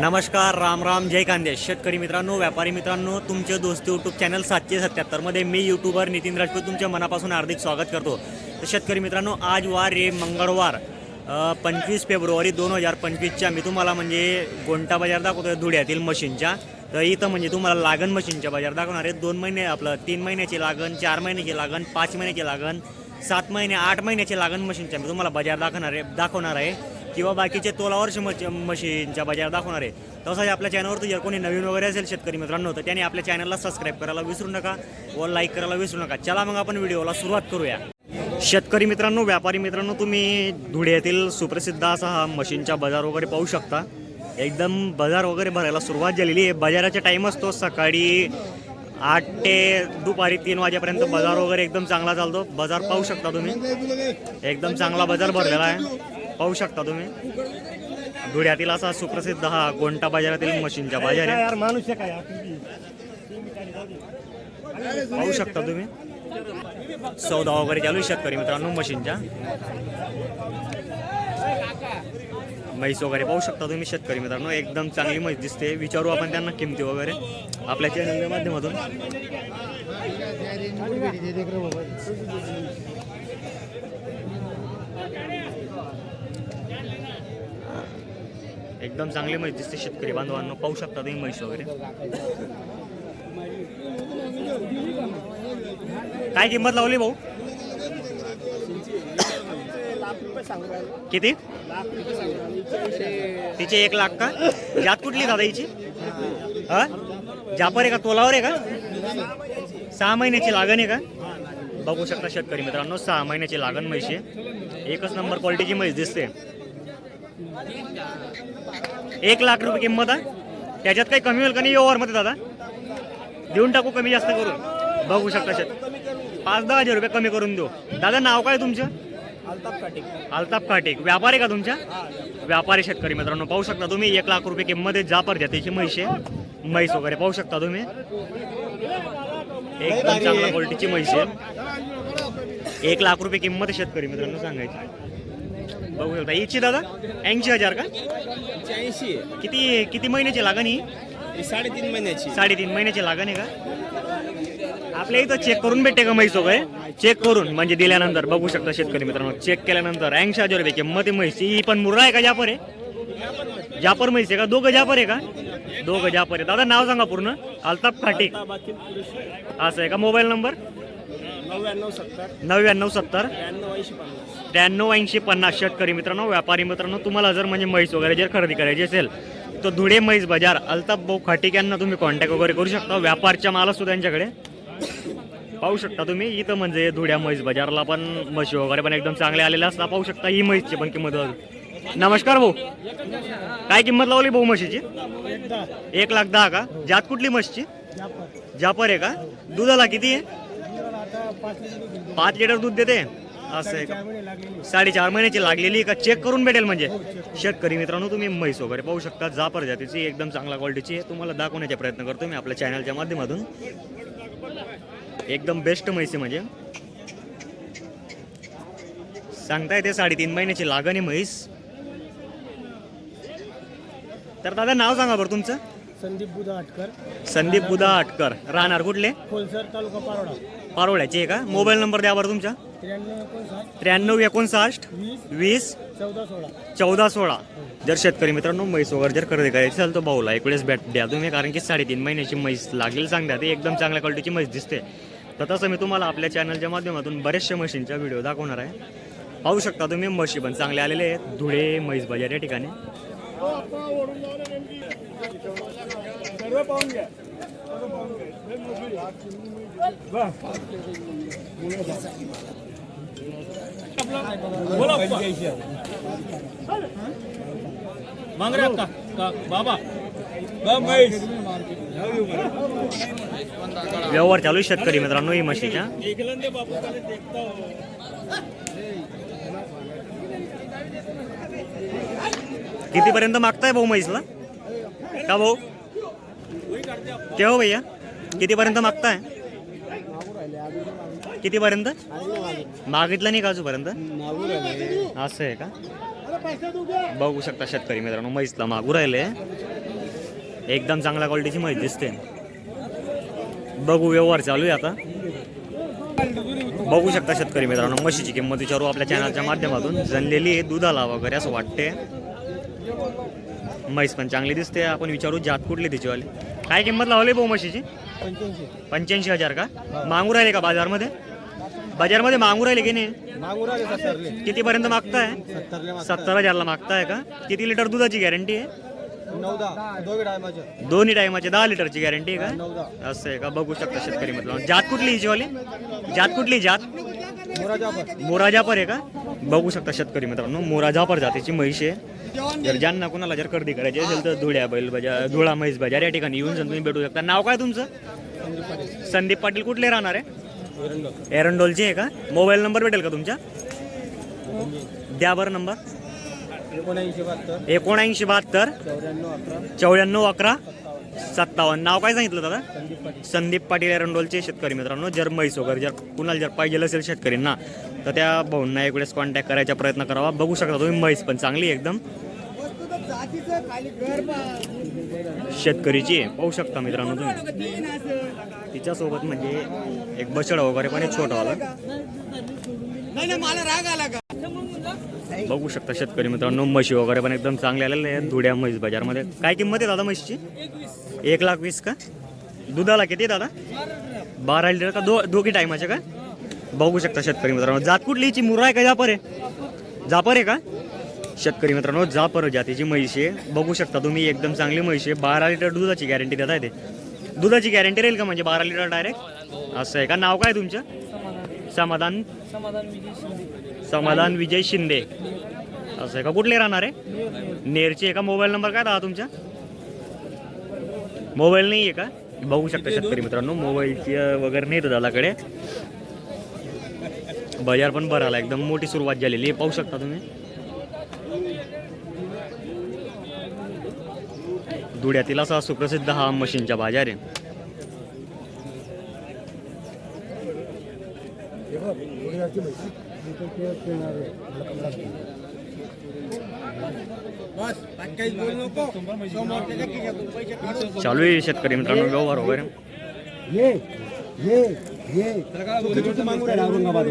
नमस्कार राम राम जय कांदेश. शेतकरी मित्रांनो व्यापारी मित्रांनो तुमचे दोस्त यूट्यूब चॅनल सातशे सत्याहत्तरमध्ये मी यूट्यूबर नितीन राजपूत तुमच्या मनापासून हार्दिक स्वागत करतो. तर शेतकरी मित्रांनो आज वार रे मंगळवार पंचवीस फेब्रुवारी दोन हजार पंचवीसच्या. मी तुम्हाला म्हणजे गोंटा बाजार दाखवतोय धुळ्यातील मशीनच्या. तर इथं म्हणजे तुम्हाला लागण मशीनच्या बाजार दाखवणार आहे. दोन महिने आपलं तीन महिन्याची लागण चार महिन्याची लागण पाच महिन्याची लागण सात महिने आठ महिन्याची लागण मशीनच्या मी तुम्हाला बाजार दाखवणार आहे दाखवणार आहे. किंवा बाकीचे तोलावर मशीनच्या बाजार दाखवणार आहे. तसंच आपल्या चॅनलवर जर कोणी नवीन वगैरे असेल शेतकरी मित्रांनो तर त्याने आपल्या चॅनलला सबस्क्राईब करायला विसरू नका व लाईक करायला विसरू नका. चला मग आपण व्हिडिओला सुरुवात करूया. शेतकरी मित्रांनो व्यापारी मित्रांनो तुम्ही धुळ्यातील सुप्रसिद्ध असा हा मशीनचा बाजार वगैरे पाहू शकता. एकदम बाजार वगैरे भरायला सुरुवात झालेली आहे. बाजाराचा टाईम असतो सकाळी आठ ते दुपारी तीन वाजेपर्यंत बाजार वगैरे एकदम चांगला चालतो. बाजार पाहू शकता तुम्ही. एकदम चांगला बाजार भरलेला आहे. पाहू शकता तुम्ही. धुळ्यातील असा सुप्रसिद्ध हा गोंटा बाजारातील मशीनच्या बाजार आहे? यार माणूस पाहू शकता तुम्ही. सौदा वगैरे चालू शेतकरी मित्रांनो मशीनच्या. म्हैस वगैरे पाहू शकता तुम्ही शेतकरी मित्रांनो. एकदम चांगली म्हैस दिसते. विचारू आपण त्यांना किमती वगैरे. आपल्या चॅनलच्या माध्यमातून. एकदम चांगली म्हैस दिसते शेतकरी बांधवांनो. पाहू शकता तुम्ही म्हैस वगैरे. काय किंमत लावली भाऊ? किती? तिचे एक लाख का? जात कुठली दादा हिची? हा? जापर आहे का? तोलावर आहे का? सहा महिन्याची लागण आहे का? बघू शकता शेतकरी मित्रांनो सहा महिन्याची लागण म्हैशी आहे. एकच नंबर क्वालिटीची म्हैस दिसते. एक लाख रुपये किंमत आहे. त्याच्यात काही कमी होईल का नाही? मध्ये दादा. देऊन टाकू कमी जास्त करून. बघू शकता शेत. पाच दहा हजार रुपये कमी करून देऊ. दादा नाव काय तुमचं? अल्ताफ काटेक व्यापारी का तुमच्या व्यापारी शेतकरी मित्रांनो पाहू शकता तुम्ही एक लाख रुपये किंमत आहे. जापर जातीची म्हैस आहे. म्हैस वगैरे पाहू शकता तुम्ही. एकदम चांगल्या क्वालिटीची म्हैस आहे. एक लाख रुपये किंमत शेतकरी मित्रांनो सांगायची. बघू शकता हिची दादा? ऐंशी हजार का? ऐंशी. किती किती महिन्याची लागण ही? साडेतीन महिन्याची. साडेतीन महिन्याची लागण आहे का? आपल्या इथं चेक करून भेटते का म्हैस वगैरे चेक करून म्हणजे दिल्यानंतर. बघू शकता शेतकरी मित्रांनो चेक केल्यानंतर. ऐंशी हजार रुपये किंमत म्हैस. ही पण मुर्रा आहे का जापर आहे? जापर म्हैस आहे का? दोघं जापर आहे का? दोघं जापर आहे. दादा नाव सांगा पूर्ण. अल्ताफ खाटे. असं आहे का? Mobile number? नव्याण्णव सत्तर. नव्याण्णव सत्तर. त्र्याण्णव ऐंशी पन्नास शेतकरी मित्रांनो व्यापारी मित्रांनो तुम्हाला जर म्हणजे म्हैस वगैरे जर खरेदी करायची असेल तर धुळे म्हैस बाजार अल्ताफ भाऊ खाटिक यांना तुम्ही कॉन्टॅक्ट वगैरे करू शकता. व्यापारच्या माल त्यांच्याकडे पाहू शकता तुम्ही. इथं म्हणजे धुळ्या म्हैस बाजारला पण म्हशी वगैरे पण एकदम चांगले आलेले असता पाहू शकता ही म्हैसची पण किंमत नमस्कार भाऊ. काय किंमत लावली भाऊ म्हशीची? एक लाख दहा का? जात कुठली म्हशीची? जापर आहे का? दुधाला किती आहे? पाच लिटर दूध देते. असं आहे का? साडेचार महिन्याची लागलेली का? चेक करून भेटेल म्हणजे. शेतकरी मित्रांनो तुम्ही म्हैस वगैरे पाहू शकता. जापर जातीची एकदम चांगल्या क्वालिटीची आहे. तुम्हाला दाखवण्याचा प्रयत्न करतो मी आपल्या चॅनलच्या माध्यमातून. एकदम बेस्ट म्हैस आहे म्हणजे. सांगता येते साडेतीन महिन्याची लागण आहे म्हैस. तर दादा नाव सांगा बरं तुमचं? संदीप बुधा आटकर. संदीप बुधा आटकर. राहणार कुठले? खोलसर तालुका पारोडा पारोड्याचे आहे का? मोबाईल नंबर द्या बरं तुमचा. त्र्याण्णव एकोणसाठ. वीस वीस चौदा सोळा. चौदा सोळा. जर शेतकरी मित्रांनो म्हैस वगैरे जर खरेदी करायची असेल तर भाऊला एक वेळेस भेट द्या तुम्ही कारण की साडेतीन महिन्याची म्हैस लागेल सांगता ते एकदम चांगल्या क्वालिटीची म्हैस दिसते. तर तसं मी तुम्हाला आपल्या चॅनलच्या माध्यमातून बरेचशा मशीनच्या व्हिडिओ दाखवणार आहे. पाहू शकता तुम्ही म्हशी पण चांगले आलेले आहेत. धुळे म्हैस बाजार या ठिकाणी. सर्व पाहून घ्या. मांग रे का का बाबा. व्यवहार चालू आहे शेतकरी मित्रांनो ही म्हशीच्या देखता कितीपर्यंत मागताय भाऊ म्हैसला? का भाऊ? केव्हा भैया. कितीपर्यंत मागताय? कितीपर्यंत? मागितलं नाही का अजूनपर्यंत? असं आहे का? बघू शकता शेतकरी मित्रांनो म्हैसला मागू राहिले. एकदम चांगल्या क्वालिटीची म्हैस दिसते. बघू व्यवहार चालू आहे आता. बघू शकता शेतकरी मित्रांनो म्हशीची किंमत विचारू आपल्या चॅनलच्या माध्यमातून. जनलेली आहे दुधाला वगैरे असं वाटते. म्हैस पण चांगली दिसते. आपण विचारू जात कुठली तिचीवाली? काय किंमत लावली भाऊ म्हशीची? पंच्याऐंशी. हजार का? मागू राहिले का बाजारमध्ये? बाजारमध्ये मागू राहिले की नाही? आले सत्तरले. कितीपर्यंत मागताय? सत्तरले सत्तर हजारला मागताय का? किती लिटर दुधाची गॅरंटी आहे? दोघे टायमाचे. दोन्ही टायमाची दहा लिटरची गॅरंटी आहे का? असं आहे का? बघू शकता शेतकरी मित्रांनो. जात कुठली हिचीवाली जात कुठली जात? मोराजापर. आहे का? बघू शकता शेतकरी मित्रांनो. मोराजापर जातीची म्हैस आहे. जर ज्यांना कोणाला जर खरेदी करायची असेल तर धुळ्या बैल बाजार धुळा म्हैस बाजार या ठिकाणी येऊन तुम्ही भेटू शकता. नाव काय तुमचं? संदीप पाटील कुठले राहणार आहे? एरंडोलचे आहे का? मोबाईल नंबर भेटेल का तुमच्या? द्या बरं नंबर. एकोणऐंशी बहात्तर. चौऱ्याण्णव अकरा. सत्तावन्न. नाव काय सांगितलं दादा? संदीप पाटील. एरंडोलचे शेतकरी मित्रांनो. जर म्हैस वगैरे जर कुणाला जर पाहिजे असेल शेतकऱ्यांना तर त्या भाऊंना एक वेळेस कॉन्टॅक्ट करायचा प्रयत्न करावा. बघू शकता तुम्ही म्हैस पण चांगली एकदम. शेतकरीची आहे पाहू शकता मित्रांनो तुम्ही. तिच्यासोबत म्हणजे एक बछड वगैरे पण एक छोटावाला बघू शकता शेतकरी मित्रांनो म्हशी वगैरे पण एकदम चांगले आलेले आहेत धुड्या म्हैस बाजारमध्ये. काय किंमत आहे दादा म्हशीची? एक लाख वीस का? दुधाला किती आहे दादा? बारा लिटर का? दो दोघी टायमाचे का? बघू शकता शेतकरी मित्रांनो. जात कुठली? हिची मुरा आहे का? जापर आहे. जापर आहे का? शेतकरी मित्रांनो जापर जातीची म्हैशी आहे. बघू शकता तुम्ही एकदम चांगली म्हैशी आहे. बारा लिटर दुधाची गॅरंटी देता येते दुधाची गॅरंटी राहील का म्हणजे बारा लिटर डायरेक्ट असं आहे का? नाव काय तुमचं? समाधान. समाधान विजय शिंदे. असं आहे का? कुठले राहणार आहे? नेरचे. आहे का मोबाईल नंबर काय दहा तुमचा? मोबाईल नाही आहे का? बघू शकता शेतकरी मित्रांनो मोबाईलची वगैरे नाही तर दादाकडे. बाजार पण भरायला एकदम मोठी सुरुवात झालेली आहे. पाहू शकता तुम्ही. धुळ्यातील असा सुप्रसिद्ध हा मशीनचा बाजार आहे. चालू आहे शेतकरी मित्रांनो व्यवहार वगैरे. औरंगाबाद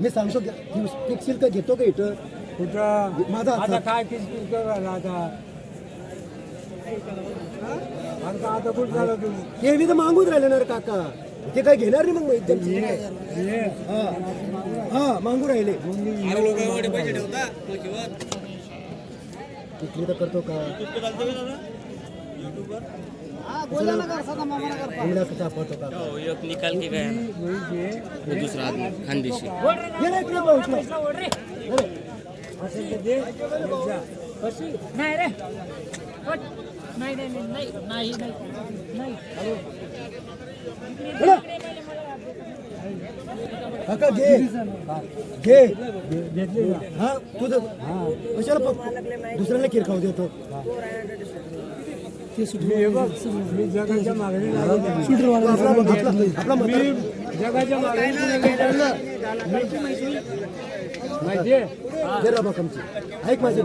मी सांगतो पिक्सिल का घेतो का इथं? कुठं? माझा आता. काय किसकिस करू राहिला आता? आता आता कुठं झालं तू? हे मी तर मागून राहिले ना रे काका. ते काय घेणार नाही मग एकदम ये हा मागून राहिले. किती तर करतो का? निकाल के गया वो दूसरा आदमी खानदेशी नाही रे नाही नाही नाही नाही घे हा तुझं कशाला दुसऱ्याला किरकाव देतो. मी जगाच्या मागणी लागलो आपला आपला- आपला मी जगाच्या मागणी माहितीये दे रबा कमची ऐक माझी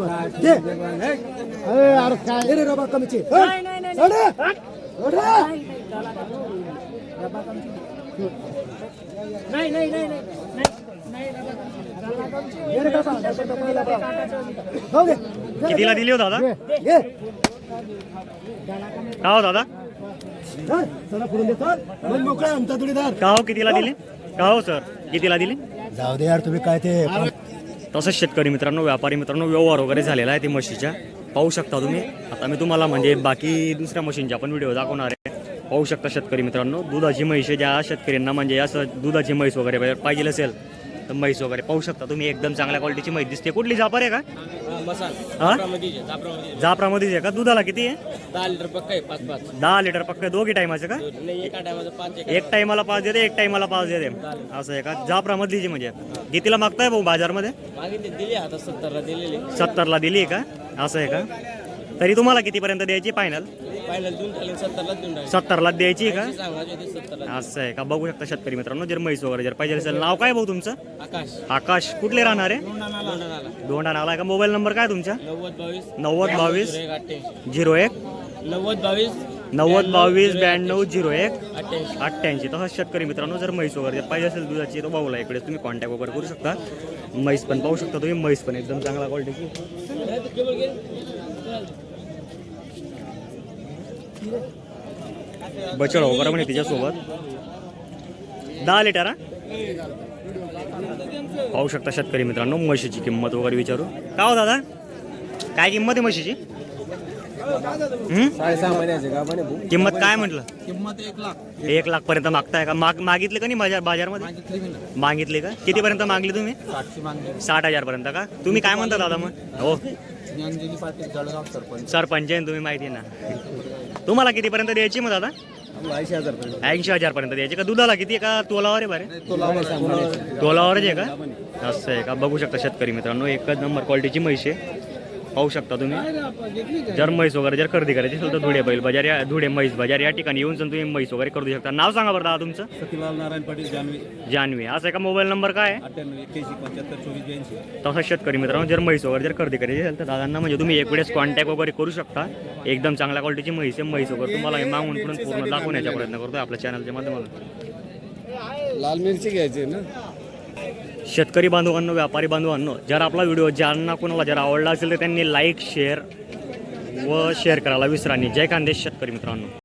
अरे काय रे रबा कमची नाही, नाही, नाही. कितीला दिली हो दादा. का हो दादा? का हो कितीला दिली? का हो सर? कितीला दिली? जाऊ दे यार तुम्ही काय ते तसंच शेतकरी मित्रांनो व्यापारी मित्रांनो व्यवहार वगैरे झालेला आहे ते म्हशीच्या पाहू शकता तुम्ही. आता मी तुम्हाला म्हणजे बाकी दुसऱ्या मशीनच्या पण व्हिडिओ दाखवणार आहे. पाहू शकता शेतकरी मित्रांनो दुधाची म्हैस ज्या शेतकऱ्यांना म्हणजे असं दुधाची म्हैस वगैरे पाहिजे असेल तर म्हैस वगैरे पाहू शकता. तुम्ही एकदम चांगल्या क्वालिटीची म्हैस दिसते. कुठली? जापर आहे का? हा. जापरामध्येच आहे का? दुधाला किती आहे? दहा लिटर पक्का आहे पाच पाच. दहा लिटर पक्क दोघी टायमाचं का? नाही एका टायमाला पाच देते एक टायमाला पाच देते. असं आहे का? जापरामधली जी म्हणजे. कितीला मागताय भाऊ बाजारमध्ये? मागितले दिले सत्तरला दिलेले. सत्तरला दिली आहे का? असं आहे का? तरी तुम्हाला कितीपर्यंत द्यायची फायनल देऊन टाकले सत्तरला देऊन टाकले. सत्तरला द्यायची आहे का सत्तरला असं आहे का? बघू शकता शेतकरी मित्रांनो जर म्हैस वगैरे जर पाहिजे असेल नाव काय भाऊ तुमचं? आकाश. आकाश. कुठले राहणार? आहे दोंडानाला दोंडा नावला आहे का? मोबाईल नंबर काय तुमचा? नव्वद बावीस. नव्वद बावीस. एक अठ्ठ्याऐंशी. झिरो एक. नव्वद बावीस. नव्वद बावीस ब्याण्णव झिरो एक. अठ्ठ्याऐंशी. अठ्ठ्याऐंशी. तसंच शेतकरी मित्रांनो जर म्हैस वगैरे जर पाहिजे असेल दुधाची तर भाऊला इकडे तुम्ही कॉन्टॅक्ट वगैरे करू शकता. म्हैस पण पाहू शकता तुम्ही. म्हैस पण एकदम चांगला क्वालिटीची बचड वगैरे म्हणे तिच्यासोबत दहा लिटर हा? पाहू शकता शेतकरी मित्रांनो म्हशीची किंमत वगैरे विचारू. का हो दादा? काय किंमत आहे म्हशीची? हं? किंमत काय म्हटलं? किंमत एक लाख एक लाख पर्यंत मागताय का? माग मागितले का नाही बाजार बाजारमध्ये? मागितली का? कितीपर्यंत मागली तुम्ही? साठ हजार पर्यंत का? तुम्ही काय म्हणता दादा मग? हो. सरपंच. सरपंच आहे तुम्ही माहिती ना. तुम्हाला कितीपर्यंत द्यायची मग दादा? ऐंशी हजार पर्यंत ऐंशी हजार पर्यंत द्यायची. का दुधाला किती आहे का? तोलावर आहे बरे. तुला तोलावरच आहे का? असं आहे का? बघू शकता शेतकरी मित्रांनो एकच नंबर क्वालिटीची म्हैस आहे. पाहू शकता तुम्ही. जर म्हैस वगैरे जर खरेदी करायची असेल तर धुळे बैल बाजार या धुळे म्हैस बाजार या ठिकाणी येऊन तुम्ही म्हैस वगैरे करू शकता. नाव सांगा बरं दादा तुमचं? सतीलाल नारायण पाटील जानवी जान्हवी. असं आहे का मोबाईल नंबर काय? तसंच शेतकरी मित्रांनो जर म्हैस वगैरे जर खरेदी करायची असेल तर दादांना म्हणजे तुम्ही एक वेळेस कॉन्टॅक्ट वगैरे करू शकता. एकदम चांगल्या क्वालिटीची म्हैस आहे. म्हैस वगैरे तुम्हाला हे मागून पुढून पूर्ण दाखवण्याचा प्रयत्न करतो आपल्या चॅनलच्या माध्यमातून. लाल मिरची घ्यायची ना? शेतकरी बांधवांनो व्यापारी बांधवांनो जर आपला व्हिडिओ ज्यांना कोणाला जर आवडला असेल तर त्यांनी लाईक शेअर व शेअर करायला विसरा नाही जय खानदेश शेतकरी मित्रांनो.